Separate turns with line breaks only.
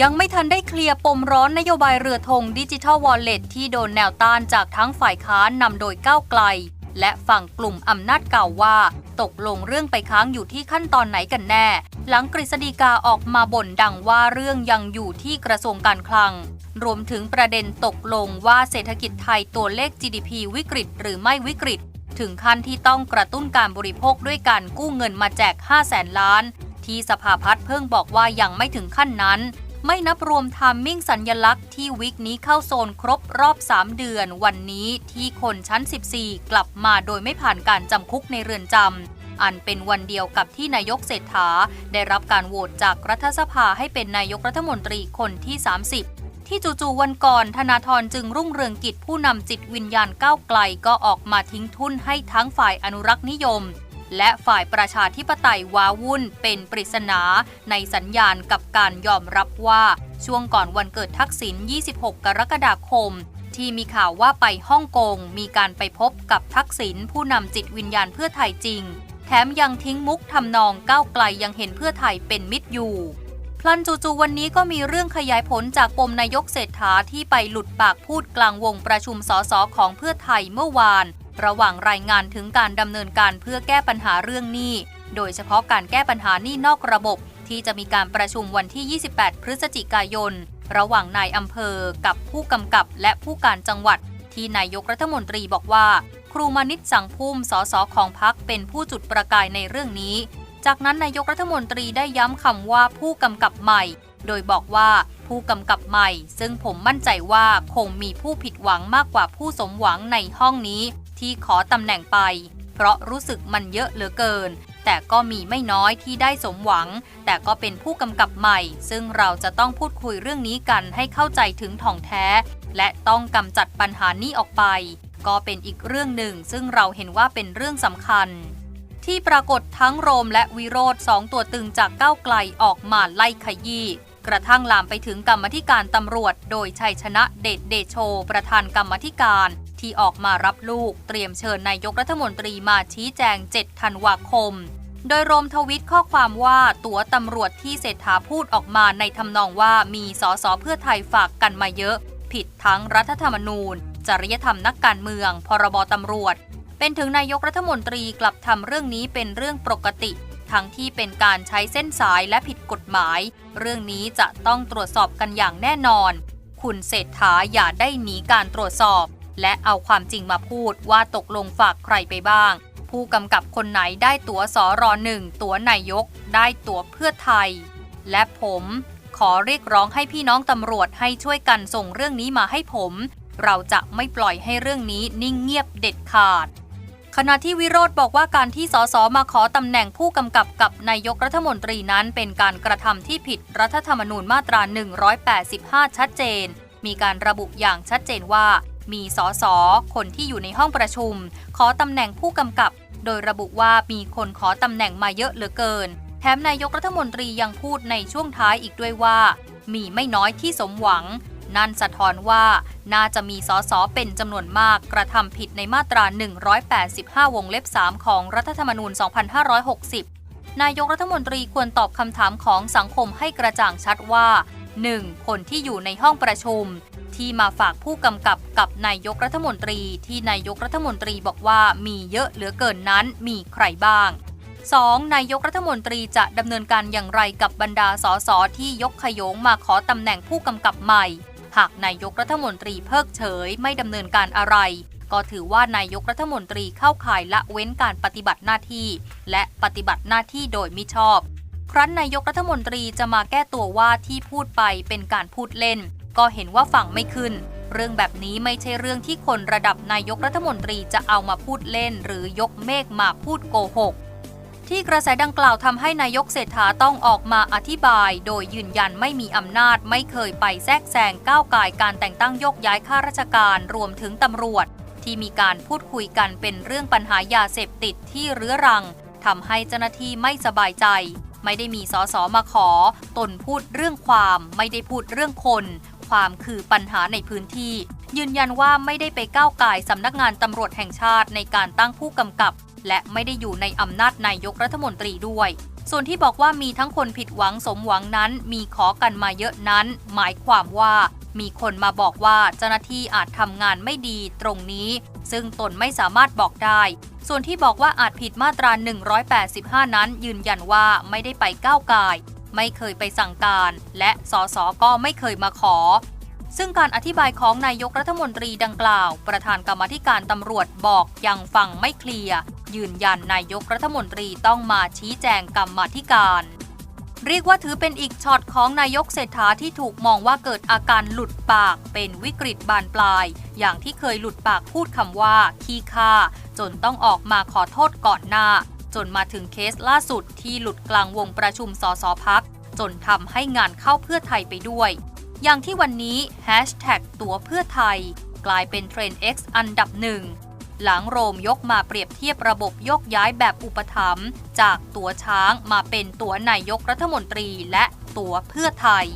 ยังไม่ทันได้เคลียร์ปมร้อนนโยบายเรือธงดิจิทัลวอลเล็ตที่โดนแนวต้านจากทั้งฝ่ายค้านนำโดยก้าวไกล และฝั่งกลุ่มอำนาจเก่าว่า ตกลงเรื่องไปค้างอยู่ที่ขั้นตอนไหนกันแน่ หลังกฤษฎีกาออกมาบ่นดังว่าเรื่องยังอยู่ที่กระทรวงการคลัง รวมถึงประเด็นตกลงว่าเศรษฐกิจไทยตัวเลข GDP วิกฤต หรือไม่วิกฤต ถึงขั้นที่ต้องกระตุ้นการบริโภคด้วยการกู้เงินมาแจก5แสนล้าน ที่สภาพัฒน์เพิ่งบอกว่ายังไม่ถึงขั้นนั้น ไม่นับรวมทามมิ่งสัญญลักษณ์ที่วิกนี้เข้าโซนครบรอบ 3 เดือน วันนี้ที่คนชั้น 14 กลับมาโดยไม่ผ่านการจำคุกในเรือนจำ อันเป็นวันเดียวกับที่นายกเศรษฐา ได้รับการโหวตจากรัฐสภาให้เป็นนายกรัฐมนตรีคนที่ 30ที่จู่ๆวันก่อนธนาธรจึงรุ่งเรืองกิจผู้นำจิตวิญญาณก้าวไกลก็ออกมาทิ้งทุนให้ทั้งฝ่ายอนุรักษ์นิยม และฝ่ายประชาธิปไตยว้าวุ่นเป็นปริศนาในสัญญาณกับการยอมรับว่าช่วงก่อนวันเกิดทักษิณ 26 กรกฎาคม ที่มีข่าวว่าไปฮ่องกงมีการไปพบกับทักษิณผู้นำจิตวิญญาณเพื่อไทยจริง แถมยังทิ้งมุกทำนองก้าวไกลยังเห็นเพื่อไทยเป็นมิตรอยู่พลันจู่ๆวันนี้ก็มีเรื่องขยายผลจากปมนายกเศรษฐาที่ไปหลุดปากพูดกลางวงประชุมสสของเพื่อไทยเมื่อวานระหว่างรายงานถึงการดำเนินการเพื่อแก้ปัญหาเรื่องหนี้ โดยเฉพาะการแก้ปัญหาหนี้นอกระบบ ที่จะมีการประชุมวันที่ 28 พฤศจิกายน ระหว่างนายอำเภอ กับผู้กำกับและผู้การจังหวัด ที่นายกรัฐมนตรีบอกว่า ครูมานิตสังพุ่มสสของพักเป็นผู้จุดประกายในเรื่องนี้ จากนั้นนายกรัฐมนตรีได้ย้ำคำว่าผู้กำกับใหม่ โดยบอกว่าผู้กำกับใหม่ ซึ่งผมมั่นใจว่าคงมีผู้ผิดหวังมากกว่าผู้สมหวังในห้องนี้ ที่ขอตำแหน่งไป เพราะรู้สึกมันเยอะเหลือเกิน แต่ก็มีไม่น้อยที่ได้สมหวัง แต่ก็เป็นผู้กำกับใหม่ ซึ่งเราจะต้องพูดคุยเรื่องนี้กันให้เข้าใจถึงท่องแท้ และต้องกำจัดปัญหานี้ออกไป ก็เป็นอีกเรื่องหนึ่ง ซึ่งเราเห็นว่าเป็นเรื่องสำคัญที่ปรากฏทั้งโรมและวิโรธสองตัวตึงจากก้าวไกลออกมาไล่ขยี้ กระทั่งลามไปถึงกรรมธิการตำรวจ โดยชัยชนะเดชเดโช ประธานกรรมธิการ ที่ออกมารับลูกเตรียมเชิญนายกรัฐมนตรีมาชี้แจง 7 ธันวาคม โดยรมทวิตข้อความว่าตัวตำรวจที่เศรษฐาพูดออกมาในทำนองว่ามีสสเพื่อไทยฝากกันมาเยอะ ผิดทั้งรัฐธรรมนูญ จริยธรรมนักการเมือง พรบตำรวจ เป็นถึงนายกรัฐมนตรีกลับทำเรื่องนี้เป็นเรื่องปกติ ทั้งที่เป็นการใช้เส้นสายและผิดกฎหมาย เรื่องนี้จะต้องตรวจสอบกันอย่างแน่นอน คุณเศรษฐาอย่าได้หนีการตรวจสอบ และเอาความจริงมาพูดว่าตกลงฝากใครไปบ้าง ผู้กำกับคนไหนได้ตั๋วสอรอหนึ่งตั๋วนายก ได้ตั๋วเพื่อไทย และผมขอเรียกร้องให้พี่น้องตำรวจให้ช่วยกันส่งเรื่องนี้มาให้ผม เราจะไม่ปล่อยให้เรื่องนี้นิ่งเงียบเด็ดขาด ขณะที่วิโรธบอกว่าการที่สสมาขอตำแหน่งผู้กำกับกับนายกรัฐมนตรีนั้น เป็นการกระทำที่ผิดรัฐธรรมนูญมาตรา 185 ชัดเจน มีการระบุอย่างชัดเจนว่า มีสสคนที่อยู่ในห้องประชุม ขอตำแหน่งผู้กำกับ โดยระบุว่ามีคนขอตำแหน่งมาเยอะเหลือเกิน แถมนายกรัฐมนตรียังพูดในช่วงท้ายอีกด้วยว่า มีไม่น้อยที่สมหวัง นั่นสะท้อนว่าน่าจะมีสสเป็นจำนวนมากกระทำผิดในมาตรา 185 วงเล็บ 3 ของรัฐธรรมนูญ 2560 นายกรัฐมนตรีควรตอบคำถามของสังคมให้กระจ่างชัดว่า 1. คนที่อยู่ในห้องประชุม ที่มาฝากผู้กำกับกับนายกรัฐมนตรี ที่นายกรัฐมนตรีบอกว่ามีเยอะเหลือเกินนั้นมีใครบ้าง 2. นายกรัฐมนตรีจะดำเนินการอย่างไรกับบรรดาสสที่ยกขยงมาขอตำแหน่งผู้กำกับใหม่ หากนายกรัฐมนตรีเพิกเฉยไม่ดำเนินการอะไร ก็ถือว่านายกรัฐมนตรีเข้าข่ายละเว้นการปฏิบัติหน้าที่ และปฏิบัติหน้าที่โดยมิชอบ ครั้นนายกรัฐมนตรีจะมาแก้ตัวว่าที่พูดไปเป็นการพูดเล่น ก็เห็นว่าฟังไม่ขึ้น เรื่องแบบนี้ไม่ใช่เรื่องที่คนระดับนายกรัฐมนตรีจะเอามาพูดเล่น หรือยกเมฆมาพูดโกหก ที่กระแสดังกล่าวทำให้นายกเศรษฐาต้องออกมาอธิบาย โดยยืนยันไม่มีอำนาจไม่เคยไปแทรกแซงก้าวไก่การแต่งตั้งยกย้ายข้าราชการรวมถึงตำรวจ ที่มีการพูดคุยกันเป็นเรื่องปัญหายาเสพติดที่เรื้อรังทำให้เจ้าหน้าที่ไม่สบายใจ ไม่ได้มีสสมาขอ ตนพูดเรื่องความ ไม่ได้พูดเรื่องคน ความคือปัญหาในพื้นที่ ยืนยันว่าไม่ได้ไปก้าวไก่สำนักงานตำรวจแห่งชาติในการตั้งผู้กำกับ และไม่ได้อยู่ในอำนาจนายกรัฐมนตรีด้วย ส่วนที่บอกว่ามีทั้งคนผิดหวังสมหวังนั้น มีขอกันมาเยอะนั้น หมายความว่ามีคนมาบอกว่าเจ้าหน้าที่อาจทำงานไม่ดีตรงนี้ ซึ่งตนไม่สามารถบอกได้ ส่วนที่บอกว่าอาจผิดมาตรา 185 นั้นยืนยันว่าไม่ได้ไปก้าวไก่ายไม่เคยไปสั่งการ และสสก็ไม่เคยมาขอ ซึ่งการอธิบายของนายกรัฐมนตรีดังกล่าว ประธานกรรมธิการตำรวจบอกยังฟังไม่เคลียร์ ยืนยันนายกรัฐมนตรีต้องมาชี้แจงกรรมธิการ เรียกว่าถือเป็นอีกช็อตของนายกเศรษฐาที่ถูกมองว่าเกิดอาการหลุดปากเป็นวิกฤตบานปลาย อย่างที่เคยหลุดปากพูดคำว่า ขี้ค่า จนต้องออกมาขอโทษก่อนหน้า จนมาถึงเคสล่าสุดที่หลุดกลางวงประชุมสสพักจนทำให้งานเข้าเพื่อไทยไปด้วย อย่างที่วันนี้แฮชแท็กตัวเพื่อไทย กลายเป็นเทรนด์ X อันดับหนึ่ง หลังโรมยกมาเปรียบเทียบระบบยกย้ายแบบอุปถัมภ์จากตัวช้างมาเป็นตัวนายกรัฐมนตรีและตัวเพื่อไทย